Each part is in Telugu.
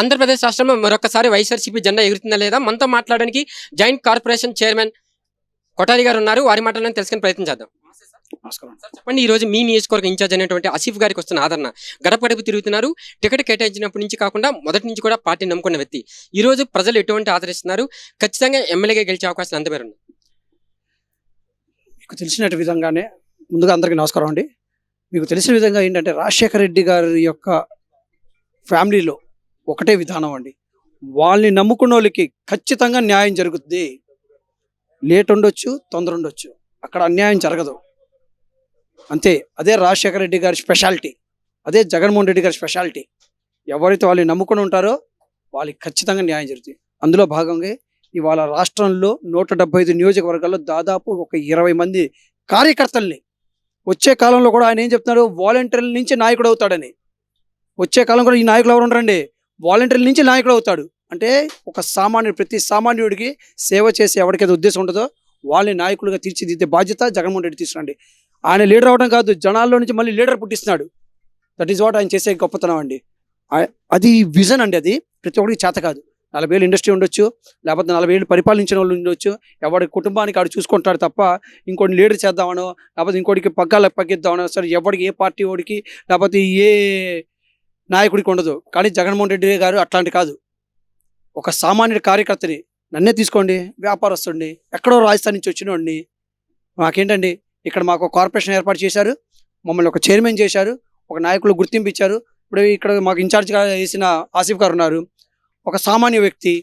ఆంధ్రప్రదేశ్ రాష్ట్రంలో మరొకసారి వైఎస్ఆర్సీపీ జెండా ఎగురుతుందా లేదా మనతో మాట్లాడడానికి జాయింట్ కార్పొరేషన్ చైర్మన్ కొటారి గారు ఉన్నారు. వారి మాటలను తెలుసుకుని ప్రయత్నం చేద్దాం. చెప్పండి ఈ రోజు మీ నియోజకవర్గ ఇన్ఛార్జ్ అయినటువంటి ఆసిఫ్ గారికి వస్తున్న ఆదరణ. గడప గడప తిరుగుతున్నారు. టికెట్ కేటాయించినప్పటి నుంచి కాకుండా మొదటి నుంచి కూడా పార్టీ నమ్ముకున్న వ్యక్తి. ఈ రోజు ప్రజలు ఎటువంటి ఆదరిస్తున్నారు? ఖచ్చితంగా ఎమ్మెల్యేగా గెలిచే అవకాశాలు ఎంత మేర ఉన్నాయి మీకు తెలిసిన విధంగానే ముందుగా అందరికీ నమస్కారం అండి. మీకు తెలిసిన విధంగా ఏంటంటే రాజశేఖర రెడ్డి గారి యొక్క ఫ్యామిలీలో ఒకటే విధానం అండి. వాళ్ళని నమ్ముకున్న వాళ్ళకి ఖచ్చితంగా న్యాయం జరుగుతుంది లేట్ ఉండొచ్చు తొందర ఉండొచ్చు అక్కడ అన్యాయం జరగదు. అంతే. అదే రాజశేఖర రెడ్డి గారి స్పెషాలిటీ. అదే జగన్మోహన్ రెడ్డి గారి స్పెషాలిటీ. ఎవరైతే వాళ్ళని నమ్ముకుని ఉంటారో వాళ్ళకి ఖచ్చితంగా న్యాయం జరుగుతుంది అందులో భాగంగా ఇవాళ రాష్ట్రంలో నూట డెబ్బై ఐదు నియోజకవర్గాల్లో దాదాపు ఒక ఇరవై మంది కార్యకర్తల్ని వచ్చే కాలంలో కూడా ఆయన ఏం చెప్తున్నారు? వాలంటీర్ల నుంచి నాయకుడు అవుతాడని. వచ్చే కాలం కూడా ఈ నాయకులు ఎవరు ఉండరండి? వాలంటీర్ల నుంచి నాయకుడు అవుతాడు. అంటే ఒక సామాన్యుడు ప్రతి సామాన్యుడికి సేవ చేసే ఎవరికైతే ఉద్దేశం ఉంటుందో వాళ్ళని నాయకులుగా తీర్చిదిద్దే బాధ్యత జగన్మోహన్ రెడ్డి తీసుకురండి. ఆయన లీడర్ అవడం కాదు జనాల్లో నుంచి మళ్ళీ లీడర్ పుట్టిస్తున్నాడు. దట్ ఈస్ వాట్ ఆయన చేసే గొప్పతనం అండి. అది విజన్ అండి అది. ప్రతి ఒక్కరికి చేత కాదు. నలభై ఏళ్ళు ఇండస్ట్రీ ఉండొచ్చు లేకపోతే నలభై ఏళ్ళు పరిపాలించిన వాళ్ళు ఉండొచ్చు ఎవరి కుటుంబానికి ఆడు చూసుకుంటాడు తప్ప ఇంకోటి లీడర్ చేద్దామనో లేకపోతే ఇంకోటికి పగ్గాలకు పగ్గిద్దామనో సరే ఎవరికి ఏ పార్టీ వాడికి లేకపోతే ఏ నాయకుడికి ఉండదు. కానీ జగన్మోహన్ రెడ్డి గారు అట్లాంటి కాదు. ఒక సామాన్యుడి కార్యకర్తని నన్నే తీసుకోండి వ్యాపారస్తుడిని ఎక్కడో రాజస్థాన్ నుంచి వచ్చినోడిని మాకేంటండి ఇక్కడ మాకు కార్పొరేషన్ ఏర్పాటు చేశారు మమ్మల్ని ఒక చైర్మన్ చేశారు ఒక నాయకులు గుర్తింపు ఇచ్చారు. ఇప్పుడు ఇక్కడ మాకు ఇన్ఛార్జ్గా వేసిన ఆసిఫ్ గారు ఉన్నారు. ఒక సామాన్య వ్యక్తి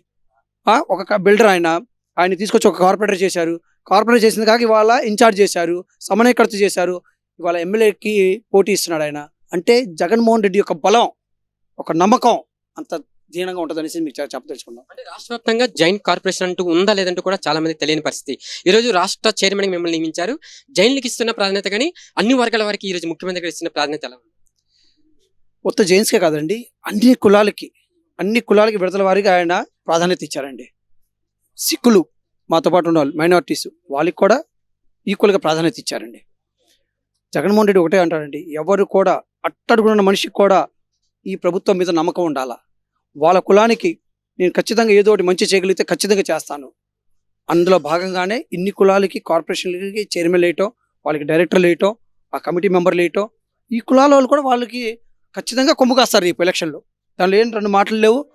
ఒక బిల్డర్ ఆయన ఆయన తీసుకొచ్చి ఒక కార్పొరేటర్ చేశారు. కార్పొరేటర్ చేసింది కాక ఇవాళ ఇన్ఛార్జ్ చేశారు సమన్వయకర్త చేశారు. ఇవాళ ఎమ్మెల్యేకి పోటీ ఇస్తున్నాడు ఆయన. అంటే జగన్మోహన్ రెడ్డి యొక్క బలం ఒక నమ్మకం అంత దీనంగా ఉంటుంది అనేసి మీకు చె- చెప్పదలుచుకున్నాం అంటే రాష్ట్ర వ్యాప్తంగా జాయింట్ కార్పొరేషన్ అంటూ ఉందా లేదంటూ కూడా చాలా మంది తెలియని పరిస్థితి. ఈ రోజు రాష్ట్ర చైర్మన్ మిమ్మల్ని నియమించారు. జైన్లకు ఇస్తున్న ప్రాధాన్యత కానీ అన్ని వర్గాల వారికి ఈ రోజు ముఖ్యమంత్రి ఇస్తున్న ప్రాధాన్యత ఎలా ఉంది? కొత్త జైన్స్కే కాదండి అన్ని కులాలకి అన్ని కులాలకి విడతల వారిగా ఆయన ప్రాధాన్యత ఇచ్చారండి. సిక్కులు మాతో పాటు ఉన్న వాళ్ళు మైనారిటీస్ వాళ్ళకి కూడా ఈక్వల్గా ప్రాధాన్యత ఇచ్చారండి. జగన్మోహన్ రెడ్డి ఒకటే అంటాడండి ఎవరు కూడా అట్టడుగున్న మనిషికి కూడా ఈ ప్రభుత్వం మీద నమ్మకం ఉండాలా? వాళ్ళ కులానికి నేను ఖచ్చితంగా ఏదో ఒకటి మంచి చేయగలిగితే ఖచ్చితంగా చేస్తాను. అందులో భాగంగానే ఇన్ని కులాలకి కార్పొరేషన్లకి చైర్మన్ వేయటం వాళ్ళకి డైరెక్టర్లు వేయటం ఆ కమిటీ మెంబర్లు వేయటం ఈ కులాల వాళ్ళు కూడా వాళ్ళకి ఖచ్చితంగా కొమ్ము కాస్తారు రేపు ఎలక్షన్లో. దానిలో ఏం రెండు మాటలు లేవు.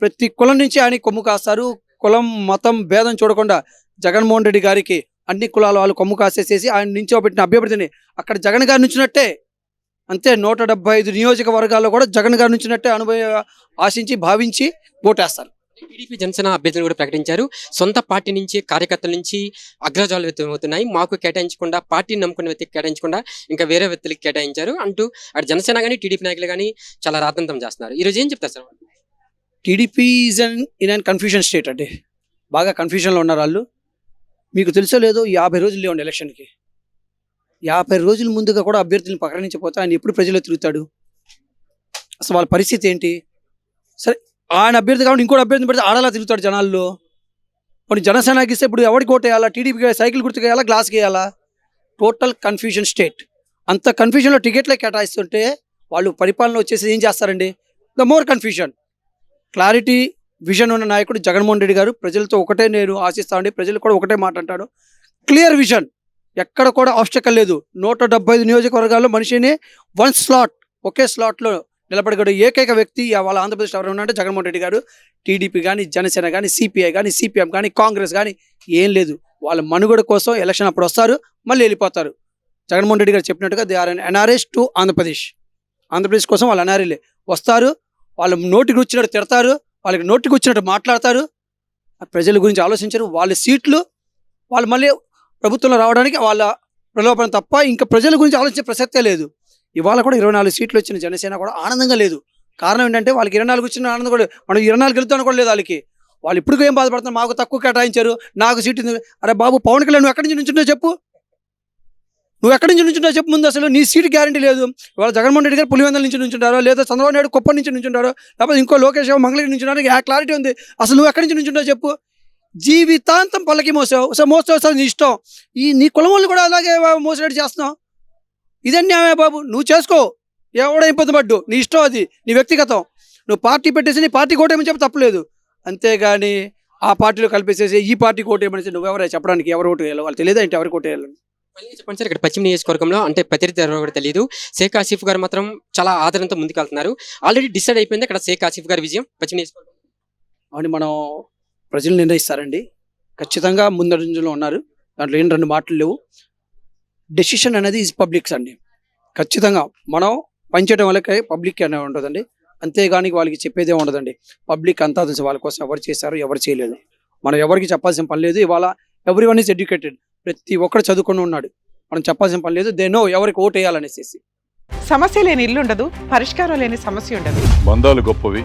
ప్రతి కులం నుంచి ఆయన కొమ్ము కాస్తారు. కులం మతం భేదం చూడకుండా జగన్మోహన్ రెడ్డి గారికి అన్ని కులాల వాళ్ళు కొమ్ము కాసేసేసి ఆయన నించోబెట్టిన అభ్యర్థిని అక్కడ జగన్ గారు నుంచినట్టే అంతే నూట డెబ్బై ఐదు నియోజకవర్గాల్లో కూడా జగన్ గారు నుంచినట్టే అనుభవ ఆశించి భావించి ఓటేస్తారు. టీడీపీ జనసేన అభ్యర్థులు కూడా ప్రకటించారు. సొంత పార్టీ నుంచి కార్యకర్తల నుంచి అగ్రజాలు వ్యక్తమవుతున్నాయి మాకు కేటాయించకుండా పార్టీని నమ్ముకున్న వ్యక్తికి కేటాయించకుండా ఇంకా వేరే వ్యక్తులకి కేటాయించారు అంటూ అటు జనసేన కానీ టీడీపీ నాయకులు కానీ చాలా రాతంతం చేస్తున్నారు. ఈ రోజు ఏం చెప్తారు sir TDP is an in an confusion state అండి. బాగా కన్ఫ్యూజన్లో ఉన్నారు వాళ్ళు. మీకు తెలుసో లేదో యాభై రోజులు లేవండి ఎలక్షన్కి. యాభై రోజుల ముందుగా కూడా అభ్యర్థులను ప్రకటించకపోతే ఆయన ఎప్పుడు ప్రజల్లో తిరుగుతాడు? అసలు వాళ్ళ పరిస్థితి ఏంటి? సరే ఆయన అభ్యర్థి కాబట్టి ఇంకోటి అభ్యర్థిని పెడితే ఆడలా తిరుగుతాడు జనాల్లో. కొన్ని జనసేనకి ఇస్తే ఇప్పుడు ఎవరికి ఓటు వేయాలా? టీడీపీకి సైకిల్ గుర్తుకు వేయాలా? గ్లాస్కి వేయాలా? Total confusion state. అంత కన్ఫ్యూజన్లో టికెట్లే కేటాయిస్తుంటే వాళ్ళు పరిపాలన వచ్చేసి ఏం చేస్తారండి? The more confusion. Clarity vision ఉన్న నాయకుడు జగన్మోహన్ రెడ్డి గారు ప్రజలతో ఒకటే నేను ఆశిస్తానండి ప్రజలు కూడా ఒకటే మాట అంటాడు. Clear vision. ఎక్కడ కూడా ఆబ్స్టకల్ లేదు. నూట డెబ్బై ఐదు నియోజకవర్గాల్లో మనిషిని వన్ స్లాట్ ఒకే స్లాట్లో నిలబడగడు ఏకైక వ్యక్తి వాళ్ళ ఆంధ్రప్రదేశ్ ఎవరైనా ఉన్నారంటే జగన్మోహన్ రెడ్డి గారు. టీడీపీ కానీ జనసేన కానీ సిపిఐ కానీ సిపిఎం కానీ కాంగ్రెస్ కానీ ఏం లేదు. వాళ్ళ మనుగడ కోసం ఎలక్షన్ అప్పుడు వస్తారు మళ్ళీ వెళ్ళిపోతారు. జగన్మోహన్ రెడ్డి గారు చెప్పినట్టుగా they are an NRS to Andhra Pradesh. Andhra Pradesh కోసం వాళ్ళు ఎన్ఆర్ఏలే వస్తారు వాళ్ళ నోటికి వచ్చినట్టు తిడతారు వాళ్ళకి నోటికి వచ్చినట్టు మాట్లాడతారు. ప్రజల గురించి ఆలోచించరు వాళ్ళ సీట్లు వాళ్ళు మళ్ళీ ప్రభుత్వంలో రావడానికి వాళ్ళ ప్రలోభన తప్ప ఇంకా ప్రజల గురించి ఆలోచించే ప్రసక్తే లేదు. ఇవాళ కూడా ఇరవై నాలుగు సీట్లు వచ్చిన జనసేన కూడా ఆనందంగా లేదు. కారణం ఏంటంటే వాళ్ళకి ఇరవై నాలుగు వచ్చిన ఆనందం కూడా మనం ఇరవై నాలుగు వెళ్తాను కూడా లేదు వాళ్ళకి. వాళ్ళు ఇప్పుడు ఏం బాధపడుతున్నారు? మాకు తక్కువ కేటాయించారు. నాకు సీట్ ఉంది. అరే బాబు పవన్ కళ్యాణ్ నువ్వు ఎక్కడి నుంచి నుంచుంటో చెప్పు. నువ్వు ఎక్కడి నుంచి నుంచుంటో చెప్పు ముందు అసలు. నీ సీట్ గ్యారంటీ లేదు. వాళ్ళ జగన్మోహన్ రెడ్డి గారు పులివెందల నుంచి నుంచుంటారో లేదా చంద్రబాబు నాయుడు కుప్పటి నుంచి నుంచుంటారో లేకపోతే ఇంకో లోకేష్ మంగళగిరి నుంచున్నారో ఆ క్లారిటీ ఉంది. అసలు నువ్వు ఎక్కడి నుంచి నుంచుంటో చెప్పు. జీవితాంతం పల్లకి మోసావు సో మోస్తావు సార్ నీ ఇష్టం. ఈ నీ కులం వాళ్ళు కూడా అలాగే మోసేటట్టు చేస్తున్నావు. ఇదే న్యాయమే బాబు? నువ్వు చేసుకో. ఎవడో ఇబ్బంది పడ్డు. నీ ఇష్టం అది. నీ వ్యక్తిగతం. నువ్వు పార్టీ పెట్టేసి నీ పార్టీ కోటేమని చెప్పి తప్పలేదు. అంతేగాని ఆ పార్టీలో కలిపేసేసి ఈ పార్టీ కోటేమని నువ్వెవరే చెప్పడానికి ఎవరు ఓటు వేయాలి వాళ్ళు తెలియదు అంటే ఎవరికి ఓటు వేయాలి? మళ్ళీ చెప్పండి సార్ ఇక్కడ పశ్చిమ నియోజకవర్గంలో అంటే ఎవరో కూడా తెలియదు. షేక్ ఆసిఫ్ గారు మాత్రం చాలా ఆదరణతో ముందుకు వెళ్తున్నారు ఆల్రెడీ డిసైడ్ అయిపోయింది అక్కడ షేక్ ఆసిఫ్ గారి విజయం పశ్చిమ నియోజకవర్గం. అని మనం ప్రజలు నిర్ణయిస్తారండి. ఖచ్చితంగా ముందంజలో ఉన్నారు. దాంట్లో ఏం రెండు మాటలు లేవు. డెసిషన్ అనేది ఈజ్ పబ్లిక్స్ అండి. ఖచ్చితంగా మనం పనిచేయడం వల్లకే పబ్లిక్ అనే ఉంటుందండి. అంతేగాని వాళ్ళకి చెప్పేదే ఉండదండి. పబ్లిక్ అంతా తెలుసు వాళ్ళ కోసం ఎవరు చేశారు ఎవరు చేయలేదు. మనం ఎవరికి చెప్పాల్సిన పని లేదు. ఇవాళ ఎవ్రీ వన్ ఈజ్ ఎడ్యుకేటెడ్ ప్రతి ఒక్కరు చదువుకొని ఉన్నాడు. మనం చెప్పాల్సిన పని లేదు. దేనో ఎవరికి ఓటు వేయాలనేసి సమస్య లేని ఇల్లు ఉండదు. పరిష్కారం లేని సమస్య ఉండదు. బంధాలు గొప్పవి.